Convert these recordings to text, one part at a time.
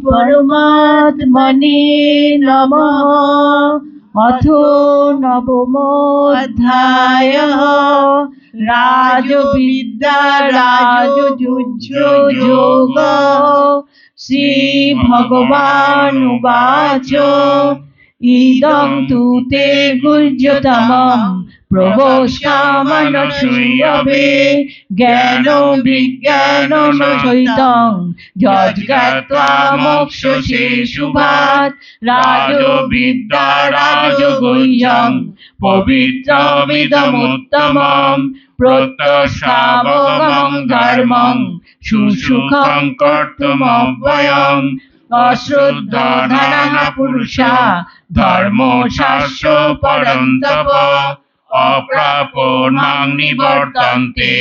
পরমাত্মনে নম অথ নবম নবমধ্যায় রাজবিদ্যা রাজযুজ যোগ শ্রী ভগবানুবাচ ইদং তু তে গুজ্যতাম প্রভোষ্টামনশ্রীয়বে জ্ঞান বিজ্ঞান সহিতং। যজ্ঞাত্বা মোক্ষসে শুভাত রাজ বিদ্যা রাজ গুহ্যং পবিত্রমিদমুত্তমম প্রত্যশাবগং ধর্মং সুসুখং কর্তুমব্যয়ম অশুদ্ধ ধারণা পুরুষ, ধর্ম শাস্য পরন্ত অপ্রাপ নাম নিবর্তন্তে,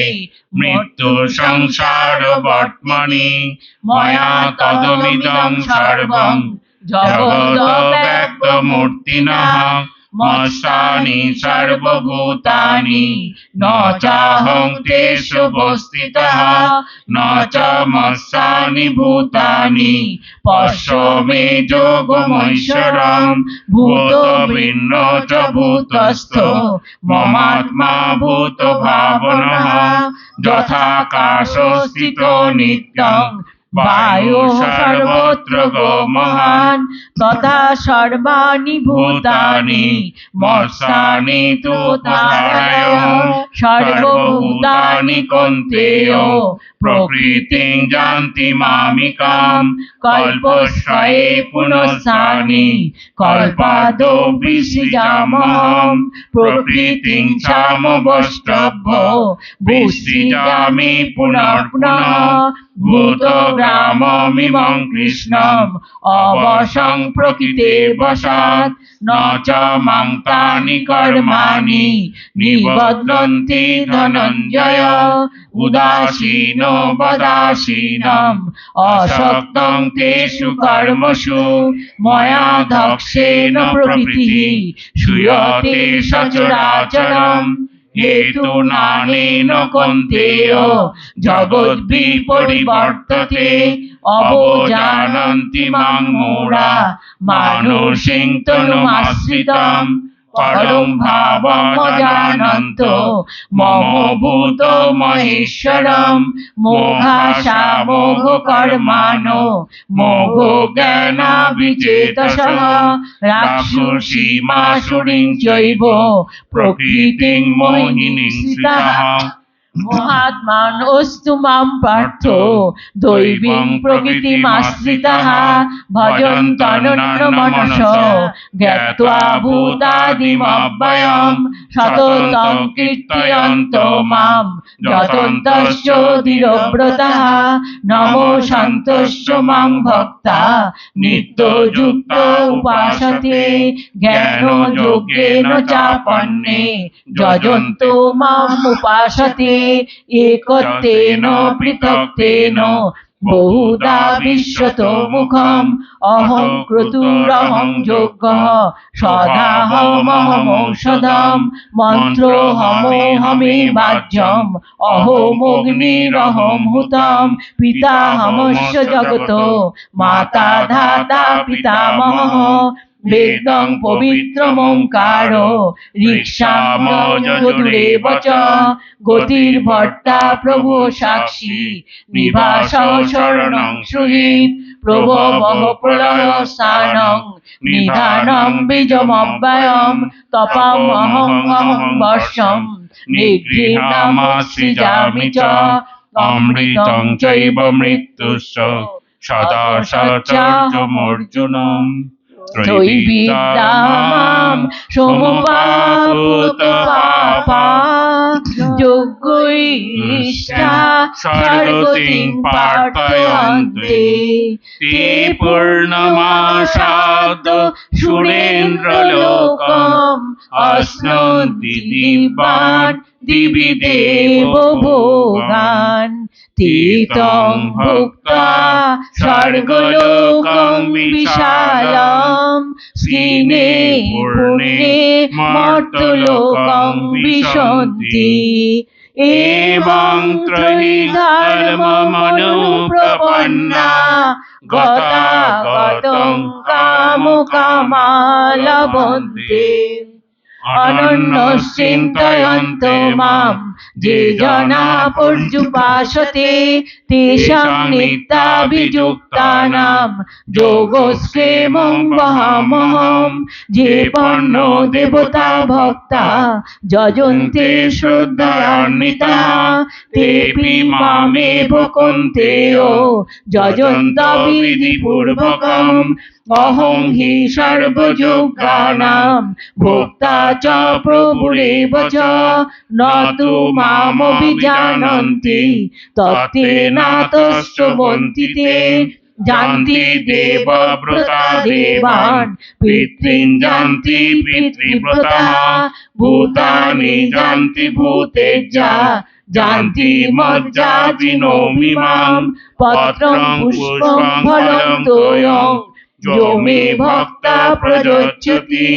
মৃত্যু সংসার বর্তমানে, ময়া তদমিদং সর্বং জগত ব্যক্ত মূর্তিনা মস্তানি সর্বভূতানি ন চাহং তেষু বস্থিতः ন চ মস্তানি ভূতানি পশ্য মে যোগমৈশ্বরম ভূত ভিন্ন চ ভূতস্থ মমাত্মা ভূত ভাবনः যথাকাশস্থিত নিত্যং বায়ু সর্বত্র মহান, তথা সর্বাণি ভূতানি মৎসানি তু সর্বভূতানি কন্তেয়, প্রকৃতিং জানতি মামিকাম কল্পশ্রয়ে পুনঃস্থানি কল্পাদো বিসৃজামহম, প্রকৃতিং চামবষ্টভ্য, বিসৃজামি পুনর্পুনঃ ভূতগ্রামমিমং কৃষ্ণম অবশং প্রকৃতে বশাৎ ন মাং তানি কর্মাণি, নিবদন্তি ধনঞ্জয়, উদাসীন বদাসীনম অশক্তং তেষু কর্মসু, ময়া দক্ষেন প্রকৃতিः শ্রূয়তে সচরাচরম। হেতু নানেন কন্তেয় জগদ্ভি পরিবর্ততে অবজানন্তি মাং মূঢ়া মানুষিং তনুমাশ্রিতম। পরম ভাবমজানন্ত মম ভূত মহেশ্বরম মোহাশা মোহ কর্মান মোহ জ্ঞানা বিচেতসঃ রাক্ষসী মাসুরিং চৈব প্রকৃতিং মোহিনীং শ্রিতাঃ মহাত্মানস্তু মাম পার্থ দৈবীং প্রকৃতিমাশ্রিতাः ভজন্তনন্য মনস জ্ঞাত্বা ভূতাদিমব্যয়ম সততং কীর্তয়ন্ত মাম যতন্তশ্চ নমো সন্তশ্চ মাং ভক্তা নিত্যযুক্ত উপাসতে জ্ঞান যোগেন চাপন্নে যজন্ত মাম উপাসতে। একত্বেন পৃথক্তেন বহুদা বিশ্বত মুখম অহং ক্রতুরহং যোগ্য সদাহমহমৌষধম মন্ত্রহমোহমে বাজ্যম অহমগ্নিরহম হুতম পিতাহমস্য জগত মাতা ধাতা পিতামহ বেদং পবিত্রমঙ্কার ঋক্ষামূরে বচ গতির ভট্টা প্রভু সাক্ষী নিবাস শরণং সুহীত প্রভবহ প্রলয় স্থানং নিধানম বীজমব্যয়ম তপম অহং অহং বর্ষম চ অমৃতং চৈব মৃত্যুশ্চ সদা সচর্যমর্জুনম ত্রৈবিদ্যামাম সমুপাপুত পাপা যোগ্যৈষ্টা স্বর্গতিং প্রার্থয়ন্তে তে পূর্ণমাসাদ সুরেন্দ্রলোকম অশ্নন্তি দিব্যান দিবি দেব ভোগান তীতং ভুক্তা স্বর্গলোকং বিশালম স্কিনে পুণ্যে মর্তলোকং বিশন্তি এবং ত্রয়ী ধর্মমনুপ্রপন্না গতাগতং কামকামালবন্তে অনন্যশ্চিন্তয়ন্ত মাম যে জনা পর্যুপাসতে তেষাং নিত্যাভিযুক্তানাম যোগস্কেমং বহামহম যে পণ্য দেবতা ভক্তা যজন্তে শ্রদ্ধান্বিতা তেপি মামেব কন্তেয় যজন্ত বিধিপূর্বকম অহং হি সর্বযোগানাম ভোক্তা চ প্রভুরেব চ ন তু মামভিজানন্তি তত্তে নাতশ্রবন্তি তে জান্তি দেবব্রতা দেবান পিতৃন জান্তি পিতৃব্রতা, ভূতানি জান্তি ভূতেজ্জা, জান্তি মজ্জাতিনোমি মাম, পত্রং পুষ্পং ফলং তোয়ং যো ভক্ত ভক্তা প্রযচ্ছতি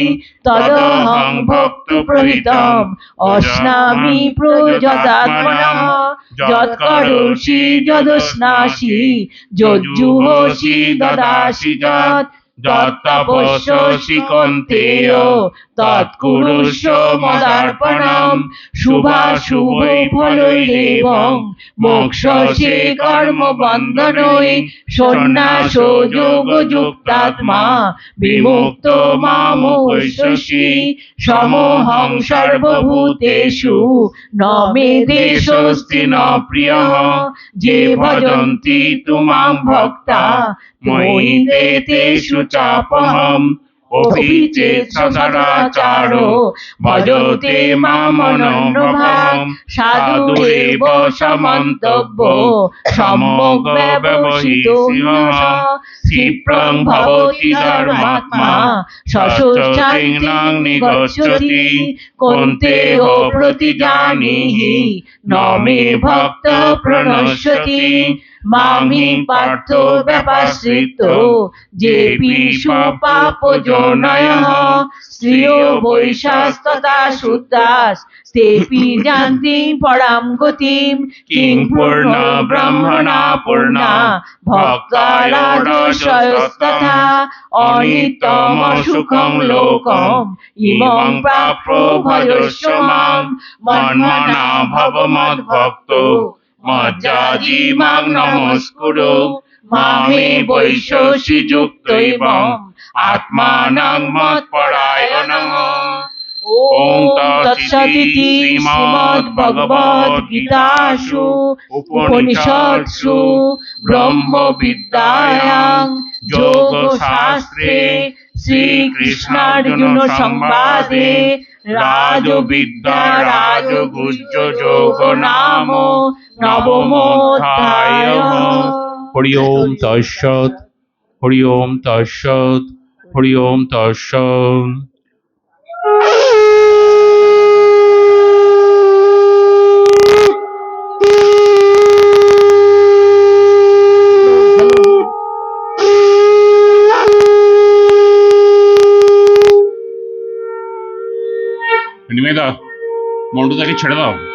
তদহং ভক্ত প্রহিতম। অশ্নামি প্রযদাত্মনঃ যৎকরোষি যদশ্নাসি যজ্জুহোষি দদাসি যৎ যত্তপস্যসি কন্তেয় তৎকুরুষ্য মদার্পণম মোক্ষসে কর্মবন্ধনৈ, সন্ন্যাস বিমুক্ত মামোপৈষ্যসি সমহং সর্বভূতেষু, ন মে দেশস্তি ন প্রিয়, যে ভজন্তি তুমাং ভক্তা ময়ি চাপহম অভিচেত সদাচারো, ভজতে মামনন্যভাব সাধুরেব সমন্তব্য সম্যক ব্যবহৃত ক্ষিপ্রং ভবতি ধর্মাত্মা নিগচ্ছতি ন মে ভক্ত প্রণশ্যতি মামি পার্থ ব্যাপাশ্রিত যে পিষু পাপ জনয় শ্রিয় বৈশাস্ততা শুদ্ধাস তেপি জান্তি পরাম গতিম কিং পূর্ণ ব্রহ্মণা পূর্ণা ভক্তারাজস্বস্তথা অনিত্যম সুখং লোকম ইমং প্রাপ্য ভজস্ব মাম মন্মনা ভব মদ্ভক্ত। মজ্জাজি মাং নমস্কুরু মামে বৈশসি যুক্তৈবং আত্মানং মৎপরায়ণঃ উপনিষৎসু যোগশাস্ত্রে শ্রীকৃষ্ণার্জুন সংবাদে রাজবিদ্যা রাজগুজ্জ যোগ নাম নবমোধ্যায়। হরি ওম তৎসৎ হরি ওম তৎসৎ হরি ওম তৎসৎ। মন্টুদাকে ছেড়ে দাও।